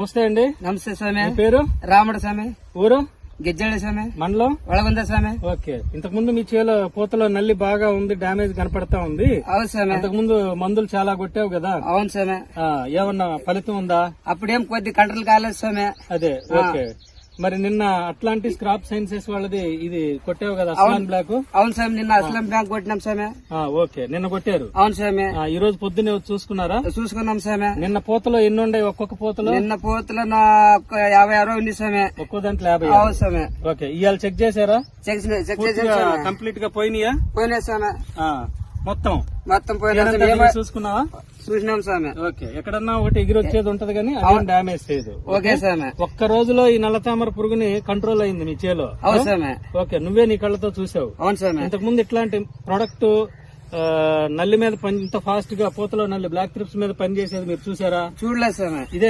నమస్తే అండి. నమస్తే స్వామి. పేరు? రాముడు స్వామి. ఊరు? గిజ్జల స్వామి. మండలం? ఒಳగుంద స్వామి. ఓకే. ఇంతకు ముందు మీ చేలో పూతలో నల్లి బాగా ఉంది డ్యామేజ్ కనపడతా ఉంది. అవును స్వామి. అంతకు ముందు మందులు చాలా కొట్టావు కదా. అవును స్వామి. ఆ, ఏమన్నా ఫలితం ఉందా? అప్పుడేం కొద్ది కంట్రోల్ కాలేదు స్వామి. అదే ఓకే. మరి నిన్న అట్లాంటి స్క్రాప్ సైన్సెస్ వాళ్ళది ఇది కొట్టావు కదా అస్లాన్ బ్లాక్? అవును స్వామి నిన్న అస్లాం బ్యాంక్ కొట్టినాం స్వామి ఆ, ఓకే. నిన్న కొట్టారు? అవును స్వామి ఆ, ఈ రోజు పొద్దున్నే చూసుకున్నారా? చూసుకున్నాం స్వామి నిన్న పూతలో ఎన్ని ఉన్నాయి ఒక్కొక్క పూతలో? నిన్న పోతులో నా యాభై అరవై ఉంది స్వామి ఒక్కో దాంట్లో యాభై అవును స్వామి ఓకే. ఇవాళ చెక్ చేశారా? చెక్ చే- చెక్ చేసాం పూర్తిగా స్వామి కంప్లీట్గా పోయినాయా? పోయినా స్వామి ఆ, మొత్తం. మొత్తం పోయినా చూసుకున్నావా? చూసినాం స్వామి ఓకే ఎక్కడన్నా ఒకటి ఎగిరి వచ్చేది ఉంటది కానీ అదేం డ్యామేజ్ చేయదు. ఓకే? స్వామి ఒక్క రోజులో ఈ నల్లతామర పురుగుని కంట్రోల్ అయింది మీ చేలో. అవును స్వామి ఓకే నువ్వే నీ కళ్ళతో చూసావు. అవును స్వామి ఇంతకు ముందు ఇట్లాంటి ప్రొడక్ట్ నల్లి మీద పని ఇంత ఫాస్ట్గా పూతలో నల్లి బ్లాక్ ట్రిప్స్ మీద పనిచేసేది మీరు చూసారా? చూడలేదు స్వామి ఇదే